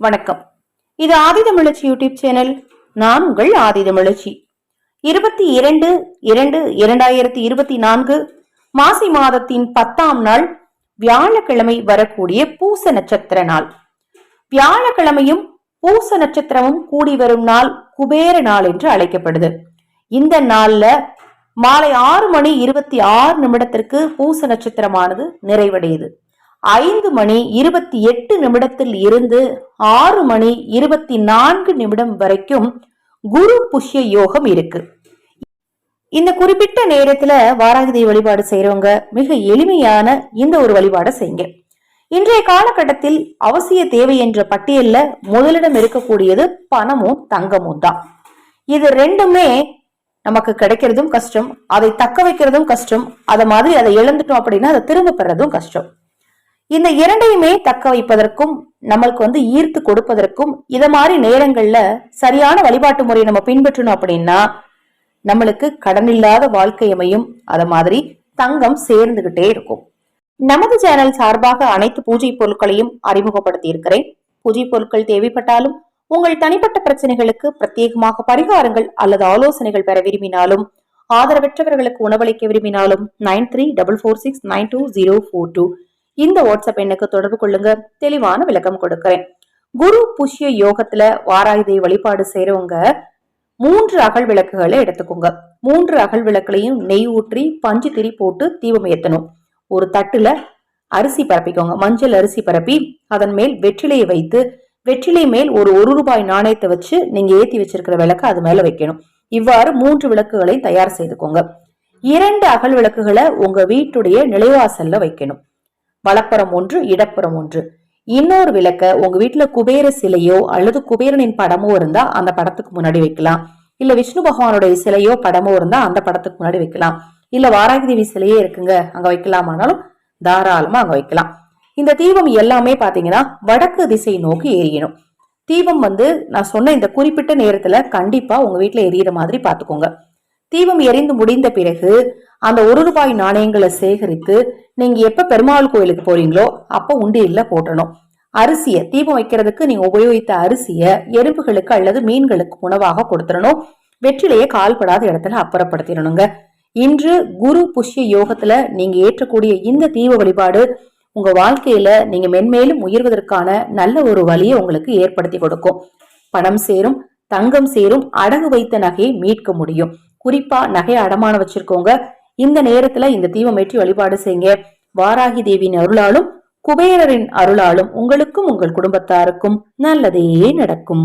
வணக்கம். இது ஆதிதமிழச்சி YouTube channel. நான் உங்கள் ஆதிதமிழச்சி இருபத்தி இரண்டு இரண்டு இரண்டாயிரத்தி இருபத்தி நான்கு மாசி மாதத்தின் பத்தாம் நாள் வியாழக்கிழமை வரக்கூடிய பூச நட்சத்திர நாள். வியாழக்கிழமையும் பூச நட்சத்திரமும் கூடி வரும் நாள் குபேர நாள் என்று அழைக்கப்படுது. இந்த நாள்ல மாலை ஆறு மணி இருபத்தி ஆறு நிமிடத்திற்கு பூச நட்சத்திரமானது நிறைவடையுது. ஐந்து மணி இருபத்தி எட்டு நிமிடத்தில் இருந்து ஆறு மணி இருபத்தி நான்கு நிமிடம் வரைக்கும் குரு புஷ்ய யோகம் இருக்கு. இந்த குறிப்பிட்ட நேரத்துல வாராகதி வழிபாடு செய்யறவங்க மிக எளிமையான இந்த ஒரு வழிபாடை செய்யுங்க. இன்றைய காலகட்டத்தில் அவசிய தேவை என்ற பட்டியல்ல முதலிடம் இருக்கக்கூடியது பணமும் தங்கமும் தான். இது ரெண்டுமே நமக்கு கிடைக்கிறதும் கஷ்டம் அதை தக்க வைக்கிறதும் கஷ்டம் அதை மாதிரி அதை இழந்துட்டோம் அப்படின்னா அதை திரும்ப பெறதும் கஷ்டம். இந்த இரண்டையுமே தக்க வைப்பதற்கும் நம்மளுக்கு வந்து ஈர்த்து கொடுப்பதற்கும் இத மாதிரி நேரங்கள்ல சரியான வழிபாட்டு முறையை நம்ம பின்பற்றணும் அப்படின்னா நம்மளுக்கு கடன் இல்லாத வாழ்க்கை அமையும். அத மாதிரி தங்கம் சேர்ந்துகிட்டே இருக்கும். நமது சேனல் சார்பாக அனைத்து பூஜை பொருட்களையும் அறிமுகப்படுத்தி இருக்கிறேன் பூஜை பொருட்கள் தேவைப்பட்டாலும் உங்கள் தனிப்பட்ட பிரச்சனைகளுக்கு பிரத்யேகமாக பரிகாரங்கள் அல்லது ஆலோசனைகள் பெற விரும்பினாலும் ஆதரவற்றவர்களுக்கு உணவளிக்க விரும்பினாலும் nine three double four six nine two zero four two இந்த வாட்ஸ்அப் எண்ணுக்கு தொடர்பு கொள்ளுங்க. தெளிவான விளக்கம் கொடுக்கிறேன். குரு புஷ்ய யோகத்துல வாராயுதை வழிபாடு செய்யறவங்க மூன்று அகல் விளக்குகளை எடுத்துக்கோங்க. மூன்று அகல் விளக்குலையும் நெய் ஊற்றி பஞ்சு திரி போட்டு தீபம் ஏத்தணும். ஒரு தட்டுல அரிசி பரப்பிக்கோங்க. மஞ்சள் அரிசி பரப்பி அதன் மேல் வெற்றிலையை வைத்து வெற்றிலை மேல் ஒரு ஒரு ரூபாய் நாணயத்தை வச்சு நீங்க ஏத்தி வச்சிருக்கிற விளக்கு அது மேல வைக்கணும். இவ்வாறு மூன்று விளக்குகளை தயார் செய்துக்கோங்க. இரண்டு அகல் விளக்குகளை உங்க வீட்டுடைய நிலைவாசல்ல வைக்கணும். வலப்புறம் ஒன்று இடப்புறம் ஒன்று. இன்னொரு விளக்க உங்க வீட்டுல குபேர சிலையோ அல்லது குபேரனின் படமோ இருந்தா அந்த படத்துக்கு முன்னாடி வைக்கலாம். இல்ல விஷ்ணு பகவானுடைய சிலையோ படமோ இருந்தா அந்த படத்துக்கு முன்னாடி வைக்கலாம். இல்ல வாராகி தேவி சிலையே இருக்குங்க அங்க வைக்கலாமானாலும் தாராளமா அங்க வைக்கலாம். இந்த தீபம் எல்லாமே பாத்தீங்கன்னா வடக்கு திசை நோக்கி எரியணும் தீபம் வந்து நான் சொன்ன இந்த குறிப்பிட்ட நேரத்துல கண்டிப்பா உங்க வீட்டுல எரியற மாதிரி பாத்துக்கோங்க. தீபம் எரிந்து முடிந்த பிறகு அந்த ஒரு ரூபாய் நாணயங்களை சேகரித்து நீங்க எப்ப பெருமாள் கோயிலுக்கு போறீங்களோ அப்ப உண்டியல்ல போட்டணும். அரிசிய தீபம் வைக்கிறதுக்கு நீங்க உபயோகித்த அரிசிய எறும்புகளுக்கு அல்லது மீன்களுக்கு உணவாக கொடுத்துடணும். வெற்றிலையே கால்படாத இடத்துல அப்புறப்படுத்திடணுங்க. இன்று குரு புஷ்ய யோகத்துல நீங்க ஏற்றக்கூடிய இந்த தீப வழிபாடு உங்க வாழ்க்கையில நீங்க மென்மேலும் உயர்வதற்கான நல்ல ஒரு வழியை உங்களுக்கு ஏற்படுத்தி கொடுக்கும். பணம் சேரும் தங்கம் சேரும் அடகு வைத்த நகையை மீட்க முடியும். குறிப்பா நகை அடமான வச்சிருக்கோங்க இந்த நேரத்துல இந்த தீபமேற்றி வழிபாடு செய்யுங்க. வாராகி தேவியின் அருளாலும் குபேரரின் அருளாலும் உங்களுக்கும் உங்கள் குடும்பத்தாருக்கும் நல்லதே நடக்கும்.